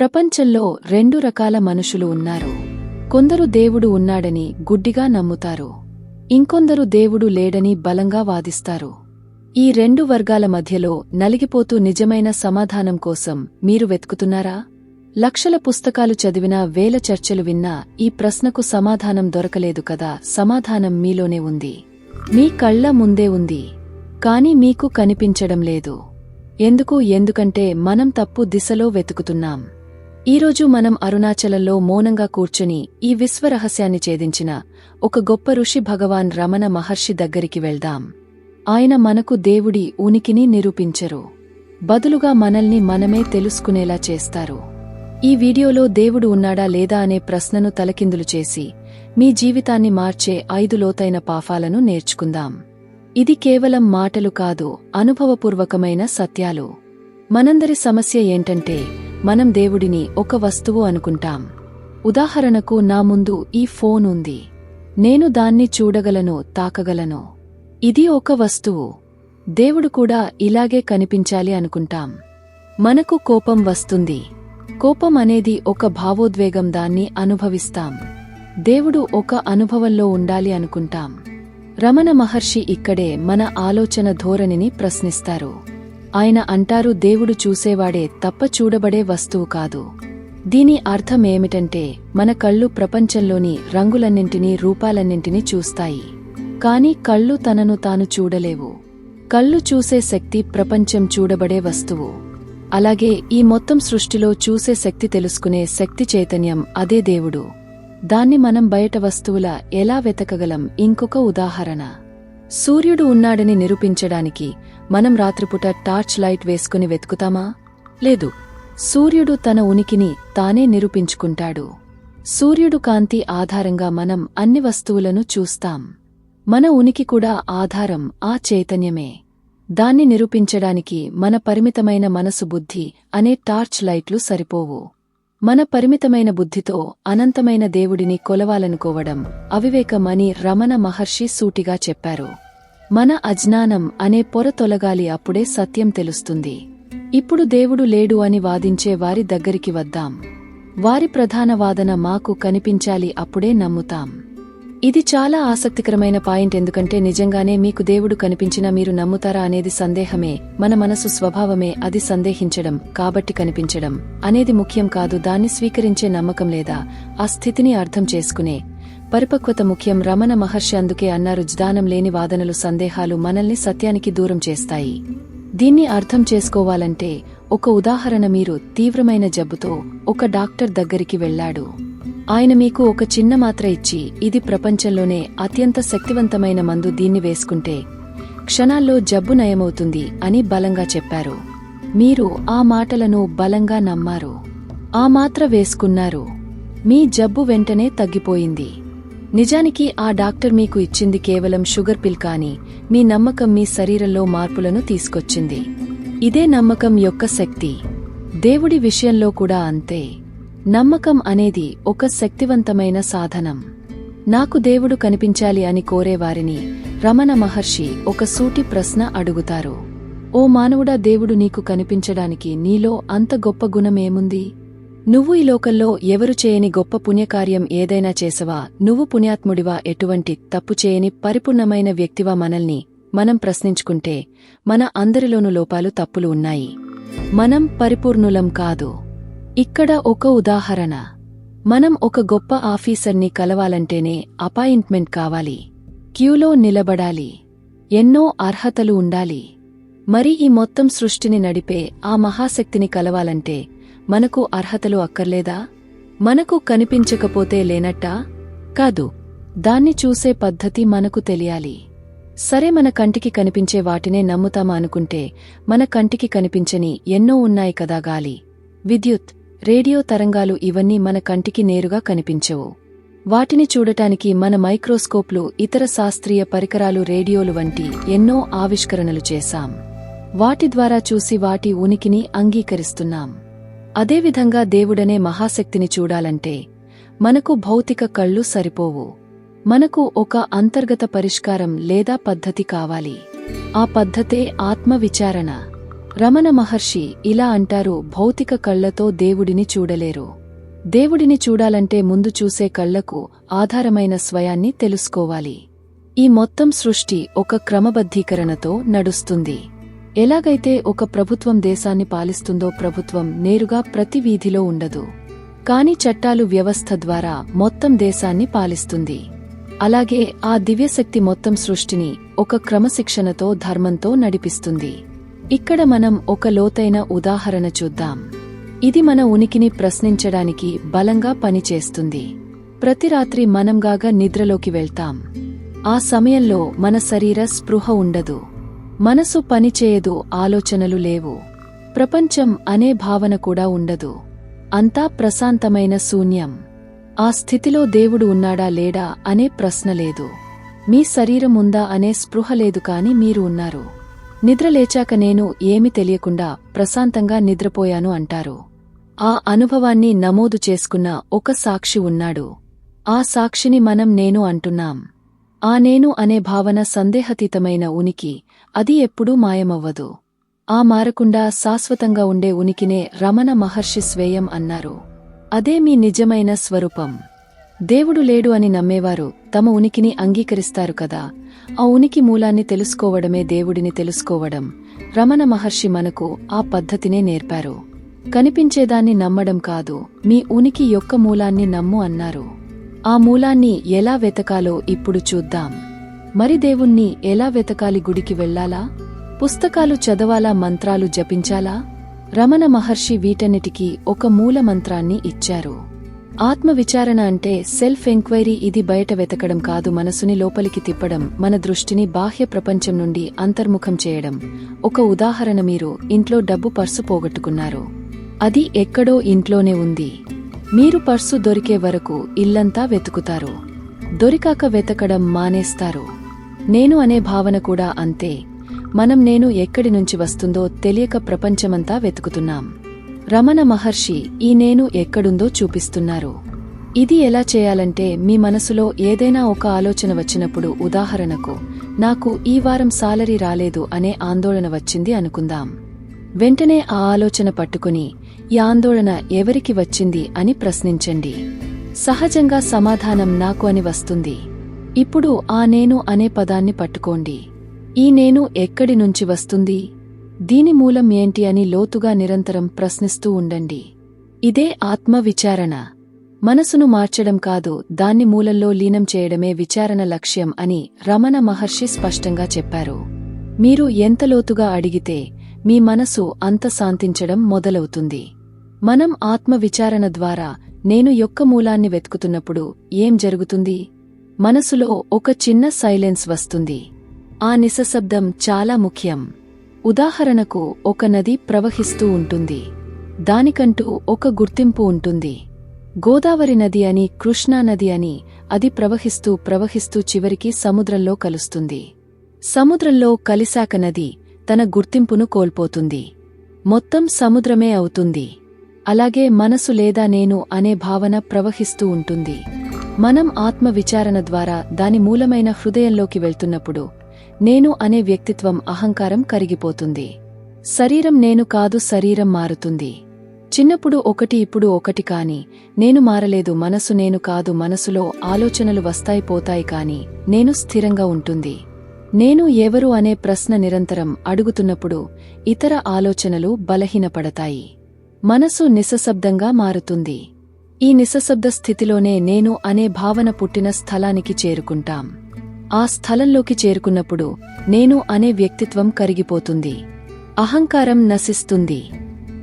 ప్రపంచంలో రెండు రకాల మనుషులు ఉన్నారు. కొందరు దేవుడు ఉన్నాడని గుడ్డిగా నమ్ముతారు. ఇంకొందరు దేవుడు లేడని బలంగా వాదిస్తారు. ఈ రెండు వర్గాల మధ్యలో నలిగిపోతూ నిజమైన సమాధానం కోసం మీరు వెతుకుతున్నారా? లక్షల పుస్తకాలు చదివినా వేల చర్చలు విన్నా ఈ ప్రశ్నకు సమాధానం దొరకలేదు కదా సమాధానం మీలోనే ఉంది. మీ కళ్ళ ముందే ఉంది. కాని మీకు కనిపించడం లేదు. ఎందుకు? ఎందుకంటే మనం తప్పు దిశలో వెతుకుతున్నాం. ఈరోజు మనం అరుణాచలంలో మౌనంగా కూర్చుని ఈ విశ్వరహస్యాన్ని ఛేదించిన ఒక గొప్ప ఋషి భగవాన్ రమణ మహర్షి దగ్గరికి వెళ్దాం. ఆయన మనకు దేవుడి ఉనికిని నిరూపించరు. బదులుగా మనల్ని మనమే తెలుసుకునేలా చేస్తారు. ఈ వీడియోలో దేవుడు ఉన్నాడా లేదా అనే ప్రశ్నను తలకిందులు చేసి మీ జీవితాన్ని మార్చే ఐదు లోతైన పాఫాలను నేర్చుకుందాం. ఇది కేవలం మాటలు కాదు అనుభవపూర్వకమైన సత్యాలు. మనందరి సమస్య ఏంటంటే మనం దేవుడిని ఒక వస్తువు అనుకుంటాం. ఉదాహరణకు నా ముందు ఈ ఫోన్ ఉంది. నేను దాన్ని చూడగలను తాకగలను. ఇది ఒక వస్తువు. దేవుడు కూడా ఇలాగే కనిపించాలి అనుకుంటాం. మనకు కోపం వస్తుంది. కోపం అనేది ఒక భావోద్వేగం దాన్ని అనుభవిస్తాం. దేవుడు ఒక అనుభవంలో ఉండాలి అనుకుంటాం. రమణ మహర్షి ఇక్కడే మన ఆలోచన ధోరణిని ప్రశ్నిస్తారు. ఆయన అంటారు దేవుడు చూసేవాడే తప్ప చూడబడే వస్తువు కాదు. దీని అర్థమేమిటంటే మన కళ్ళు ప్రపంచంలోని రంగులన్నింటినీ రూపాలన్నింటినీ చూస్తాయి. కాని కళ్ళు తనను తాను చూడలేవు. కళ్ళు చూసే శక్తి ప్రపంచం చూడబడే వస్తువు. అలాగే ఈ మొత్తం సృష్టిలో చూసే శక్తి తెలుసుకునే శక్తి చైతన్యం అదే దేవుడు. దాన్ని మనం బయట వస్తువుల ఎలా వెతకగలం? ఇంకొక ఉదాహరణ. సూర్యుడు ఉన్నాడని నిరూపించడానికి మనం రాత్రిపూట టార్చ్ లైట్ వేసుకుని వెతుకుతామా? లేదు. సూర్యుడు తన ఉనికిని తానే నిరూపించుకుంటాడు. సూర్యుడు కాంతి ఆధారంగా మనం అన్ని వస్తువులను చూస్తాం. మన ఉనికి కూడా ఆధారం ఆ చైతన్యమే. దాన్ని నిరూపించడానికి మన పరిమితమైన మనసు బుద్ధి అనే టార్చ్ లైట్లు సరిపోవు. మన పరిమితమైన బుద్ధితో అనంతమైన దేవుడిని కొలవాలనుకోవడం అవివేకమని రమణ మహర్షి సూటిగా చెప్పారు. మన అజ్ఞానం అనే పొర తొలగాలి అప్పుడే సత్యం తెలుస్తుంది. ఇప్పుడు దేవుడు లేడు అని వాదించే వారి దగ్గరికి వద్దాం. వారి ప్రధాన వాదన మాకు కనిపించాలి అప్పుడే నమ్ముతాం. ఇది చాలా ఆసక్తికరమైన పాయింట్ ఎందుకంటే నిజంగానే మీకు దేవుడు కనిపించినా మీరు నమ్ముతారా అనేది సందేహమే మన మనసు స్వభావమే అది సందేహించడం కాబట్టి కనిపించడం అనేది ముఖ్యం కాదు దాన్ని స్వీకరించే నమ్మకం లేదా ఆ స్థితిని అర్థం చేసుకునే పరిపక్వత ముఖ్యం. రమణ మహర్షి అందుకే అన్నారు జ్ఞానం లేని వాదనలు సందేహాలు మనల్ని సత్యానికి దూరం చేస్తాయి. దీన్ని అర్థం చేసుకోవాలంటే ఒక ఉదాహరణ మీరు తీవ్రమైన జబ్బుతో ఒక డాక్టర్ దగ్గరికి వెళ్ళాడు ఆయన మీకు ఒక చిన్న మాత్ర ఇచ్చి ఇది ప్రపంచంలోనే అత్యంత శక్తివంతమైన మందు దీన్ని వేసుకుంటే క్షణాల్లో జబ్బు నయమవుతుంది అని బలంగా చెప్పారు. మీరు ఆ మాటలను బలంగా నమ్మారు. ఆ మాత్ర వేసుకున్నారు. మీ జబ్బు వెంటనే తగ్గిపోయింది. నిజానికి ఆ డాక్టర్ మీకు ఇచ్చింది కేవలం షుగర్ పిల్ కాని మీ నమ్మకం మీ శరీరంలో మార్పులను తీసుకొచ్చింది. ఇదే నమ్మకం యొక్క శక్తి. దేవుడి విషయంలో కూడా అంతే. నమ్మకం అనేది ఒక శక్తివంతమైన సాధనం. నాకు దేవుడు కనిపించాలి అని కోరేవారిని రమణ మహర్షి ఒక సూటి ప్రశ్న అడుగుతారు. ఓ మానవుడా దేవుడు నీకు కనిపించడానికి నీలో అంత గొప్ప గుణమేముంది నువ్వు ఈ లోకల్లో ఎవరు చేయని గొప్ప పుణ్యకార్యం ఏదైనా చేసవా? నువ్వు పుణ్యాత్ముడివా? ఎటువంటి తప్పు చేయని పరిపూర్ణమైన వ్యక్తివా మనల్ని? మనం ప్రశ్నించుకుంటే మన అందరిలోనూ లోపాలు తప్పులు ఉన్నాయి. మనం పరిపూర్ణులం కాదు. ఇక్కడ ఒక ఉదాహరణ. మనం ఒక గొప్ప ఆఫీసర్ని కలవాలంటేనే అపాయింట్మెంట్ కావాలి. క్యూలో నిలబడాలి. ఎన్నో అర్హతలు ఉండాలి. మరి ఈ మొత్తం సృష్టిని నడిపే ఆ మహాశక్తిని కలవాలంటే మనకు అర్హతలు అక్కర్లేదా? మనకు కనిపించకపోతే లేనట్టా? కాదు దాన్ని చూసే పద్ధతి మనకు తెలియాలి. సరే మన కంటికి కనిపించే వాటినే నమ్ముతామా అనుకుంటే మన కంటికి కనిపించని ఎన్నో ఉన్నాయి కదా గాలి. విద్యుత్ రేడియో తరంగాలు ఇవన్నీ మన కంటికి నేరుగా కనిపించవు. వాటిని చూడటానికి మన మైక్రోస్కోప్లు ఇతర శాస్త్రీయ పరికరాలు రేడియోలు వంటి ఎన్నో ఆవిష్కరణలు చేశాం. వాటి ద్వారా చూసి వాటి ఉనికిని అంగీకరిస్తున్నాం. అదేవిధంగా దేవుడనే మహాశక్తిని చూడాలంటే మనకు భౌతిక కళ్ళు సరిపోవు. మనకు ఒక అంతర్గత పరిష్కారం లేదా పద్ధతి కావాలి. ఆ పద్ధతే ఆత్మవిచారణ. రమణ మహర్షి ఇలా అంటారు భౌతిక కళ్ళతో దేవుడిని చూడలేరు. దేవుడిని చూడాలంటే ముందు చూసే కళ్ళకు ఆధారమైన స్వయాన్ని తెలుసుకోవాలి. ఈ మొత్తం సృష్టి ఒక క్రమబద్ధీకరణతో నడుస్తుంది. ఎలాగైతే ఒక ప్రభుత్వం దేశాన్ని పాలిస్తుందో ప్రభుత్వం నేరుగా ప్రతి వీధిలో ఉండదు. కాని చట్టాలు వ్యవస్థ ద్వారా మొత్తం దేశాన్ని పాలిస్తుంది. అలాగే ఆ దివ్యశక్తి మొత్తం సృష్టిని ఒక క్రమశిక్షణతో ధర్మంతో నడిపిస్తుంది. ఇక్కడ మనం ఒక లోతైన ఉదాహరణ చూద్దాం. ఇది మన ఉనికిని ప్రశ్నించడానికి బలంగా పనిచేస్తుంది. ప్రతి రాత్రి మనంగాగా నిద్రలోకి వెళ్తాం. ఆ సమయంలో మన శరీర స్పృహ ఉండదు. మనసు పనిచేయదు ఆలోచనలు లేవు. ప్రపంచం అనే భావన కూడా ఉండదు. అంతా ప్రశాంతమైన శూన్యం. ఆ స్థితిలో దేవుడు ఉన్నాడా లేడా అనే ప్రశ్న లేదు. మీ శరీరం ఉందా అనే స్పృహ లేదు కాని మీరు ఉన్నారు. నిద్రలేచాక నేను ఏమి తెలియకుండా ప్రశాంతంగా నిద్రపోయాను అంటారు. ఆ అనుభవాన్ని నమోదు చేసుకున్న ఒక సాక్షి ఉన్నాడు. ఆ సాక్షిని మనం నేను అంటున్నాం. ఆ నేను అనే భావన సందేహతీతమైన ఉనికి అది ఎప్పుడూ మాయమవ్వదు. ఆ మారకుండా శాశ్వతంగా ఉండే ఉనికినే రమణ మహర్షి స్వేయం అన్నారు. అదే మీ నిజమైన స్వరూపం. దేవుడు లేడు అని నమ్మేవారు తమ ఉనికిని అంగీకరిస్తారు కదా. ఆ ఉనికి మూలాన్ని తెలుసుకోవడమే దేవుడిని తెలుసుకోవడం. రమణ మహర్షి మనకు ఆ పద్ధతినే నేర్పారు. కనిపించేదాన్ని నమ్మడం కాదు. మీ ఉనికి యొక్క మూలాన్ని నమ్ము అన్నారు. ఆ మూలాన్ని ఎలా వెతకాలో ఇప్పుడు చూద్దాం. మరి దేవుణ్ణి ఎలా వెతకాలి గుడికి వెళ్ళాలా పుస్తకాలు చదవాలా? మంత్రాలు జపించాలా? రమణ మహర్షి వీటన్నిటికీ ఒక మూల మంత్రాన్ని ఇచ్చారు. ఆత్మ విచారణ అంటే సెల్ఫ్ ఎంక్వైరీ ఇది బయట వెతకడం కాదు మనసుని లోపలికి తిప్పడం మన దృష్టిని బాహ్య ప్రపంచం నుండి అంతర్ముఖం చేయడం. ఒక ఉదాహరణ మీరు ఇంట్లో డబ్బు పర్సు పోగొట్టుకున్నారు. అది ఎక్కడో ఇంట్లోనే ఉంది. మీరు పర్సు దొరికే వరకు ఇల్లంతా వెతుకుతారు. దొరికాక వెతకడం మానేస్తారు. నేను అనే భావన కూడా అంతే. మనం నేను ఎక్కడి నుంచి వస్తుందో తెలియక ప్రపంచమంతా వెతుకుతున్నాం. రమణ మహర్షి ఈ నేను ఎక్కడుందో చూపిస్తున్నారు. ఇది ఎలా చేయాలంటే మీ మనసులో ఏదైనా ఒక ఆలోచన వచ్చినప్పుడు ఉదాహరణకు నాకు ఈ వారం సాలరీ రాలేదు అనే ఆందోళన వచ్చింది అనుకుందాం. వెంటనే ఆ ఆలోచన పట్టుకుని ఈ ఆందోళన ఎవరికి వచ్చింది అని ప్రశ్నించండి. సహజంగా సమాధానం నాకు అని వస్తుంది. ఇప్పుడు ఆ నేను అనే పదాన్ని పట్టుకోండి. ఈ నేను ఎక్కడి నుంచి వస్తుంది? దీని మూలం ఏంటి అని లోతుగా నిరంతరం ప్రశ్నిస్తూ ఉండండి. ఇదే ఆత్మ విచారణ మనసును మార్చడం కాదు దాన్ని మూలంలో లీనం చేయడమే విచారణ లక్ష్యం అని రమణ మహర్షి స్పష్టంగా చెప్పారు. మీరు ఎంత లోతుగా అడిగితే మీ మనసు అంత శాంతించడం మొదలవుతుంది. మనం ఆత్మ విచారణ ద్వారా నేను యొక్క మూలాన్ని వెతుకుతున్నప్పుడు ఏం జరుగుతుంది? మనసులో ఒక చిన్న సైలెన్స్ వస్తుంది. ఆ నిశశబ్దం చాలా ముఖ్యం. ఉదాహరణకు ఒక నది ప్రవహిస్తూ ఉంటుంది. దానికంటూ ఒక గుర్తింపు ఉంటుంది. గోదావరి నది అని కృష్ణానది అని అది ప్రవహిస్తూ ప్రవహిస్తూ చివరికి సముద్రంలో కలుస్తుంది. సముద్రంలో కలిశాక నది తన గుర్తింపును కోల్పోతుంది. మొత్తం సముద్రమే అవుతుంది. అలాగే మనసు లేదా నేను అనే భావన ప్రవహిస్తూ ఉంటుంది. మనం ఆత్మ విచారణ ద్వారా దాని మూలమైన హృదయంలోకి వెళ్తున్నప్పుడు నేను అనే వ్యక్తిత్వం అహంకారం కరిగిపోతుంది. శరీరం నేను కాదు శరీరం మారుతుంది. చిన్నప్పుడు ఒకటి ఇప్పుడు ఒకటి కాని నేను మారలేదు మనసు నేను కాదు మనసులో ఆలోచనలు వస్తాయి పోతాయి కాని నేను స్థిరంగా ఉంటుంది. నేను ఎవరు అనే ప్రశ్న నిరంతరం అడుగుతున్నప్పుడు ఇతర ఆలోచనలు బలహీనపడతాయి. మనసు నిశ్శబ్దంగా మారుతుంది. ఈ నిశ్శబ్ద స్థితిలోనే నేను అనే భావన పుట్టిన స్థలానికి చేరుకుంటాం. ఆ స్థలంలోకి చేరుకున్నప్పుడు నేను అనే వ్యక్తిత్వం కరిగిపోతుంది. అహంకారం నశిస్తుంది.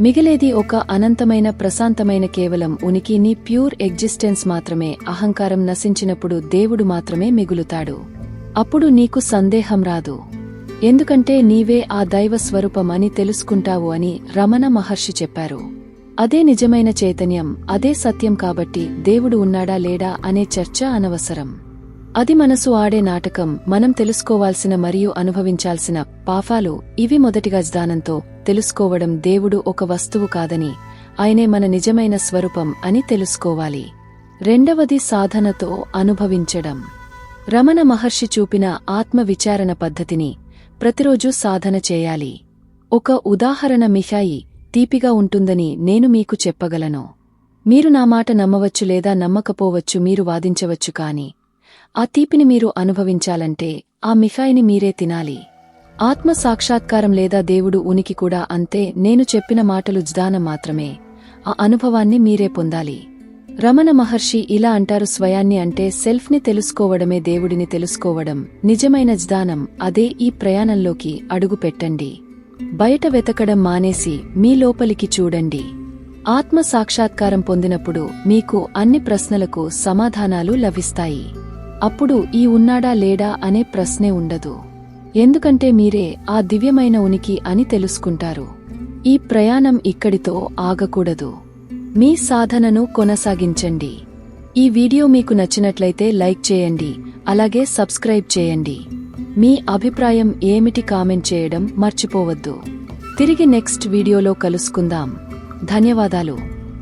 మిగిలేది ఒక అనంతమైన ప్రశాంతమైన కేవలం ఉనికి నీ ప్యూర్ ఎగ్జిస్టెన్స్ మాత్రమే. అహంకారం నశించినప్పుడు దేవుడు మాత్రమే మిగులుతాడు. అప్పుడు నీకు సందేహం రాదు. ఎందుకంటే నీవే ఆ దైవ స్వరూపమని తెలుసుకుంటావు అని రమణ మహర్షి చెప్పారు. అదే నిజమైన చైతన్యం అదే సత్యం కాబట్టి దేవుడు ఉన్నాడా లేడా అనే చర్చ అనవసరం. అది మనసు ఆడే నాటకం మనం తెలుసుకోవాల్సిన మరియు అనుభవించాల్సిన పాఫాలు ఇవి మొదటిగా జ్ఞానంతో తెలుసుకోవడం దేవుడు ఒక వస్తువు కాదని ఆయనే మన నిజమైన స్వరూపం అని తెలుసుకోవాలి. రెండవది సాధనతో అనుభవించడం. రమణ మహర్షి చూపిన ఆత్మ విచారణ పద్ధతిని ప్రతిరోజూ సాధన చేయాలి. ఒక ఉదాహరణ మిహాయి తీపిగా ఉంటుందని నేను మీకు చెప్పగలను. మీరు నా మాట నమ్మవచ్చు లేదా నమ్మకపోవచ్చు మీరు వాదించవచ్చు కాని ఆ తీపిని మీరు అనుభవించాలంటే ఆ మిఠాయిని మీరే తినాలి. ఆత్మ సాక్షాత్కారం లేదా దేవుడు ఉనికి కూడా అంతే నేను చెప్పిన మాటలు జ్ఞానం మాత్రమే. ఆ అనుభవాన్ని మీరే పొందాలి. రమణ మహర్షి ఇలా అంటారు స్వయాన్ని అంటే సెల్ఫ్ని తెలుసుకోవడమే దేవుడిని తెలుసుకోవడం. నిజమైన జ్ఞానం అదే ఈ ప్రయాణంలోకి అడుగు పెట్టండి బయట వెతకడం మానేసి మీ లోపలికి చూడండి. ఆత్మ సాక్షాత్కారం పొందినప్పుడు మీకు అన్ని ప్రశ్నలకు సమాధానాలు లభిస్తాయి. అప్పుడు ఈ ఉన్నాడా లేడా అనే ప్రశ్నే ఉండదు. ఎందుకంటే మీరే ఆ దివ్యమైన ఉనికి అని తెలుసుకుంటారు. ఈ ప్రయాణం ఇక్కడితో ఆగకూడదు. మీ సాధనను కొనసాగించండి. ఈ వీడియో మీకు నచ్చినట్లయితే లైక్ చేయండి. అలాగే సబ్స్క్రైబ్ చేయండి. మీ అభిప్రాయం ఏమిటి కామెంట్ చేయడం మర్చిపోవద్దు. తిరిగి నెక్స్ట్ వీడియోలో కలుసుకుందాం. ధన్యవాదాలు.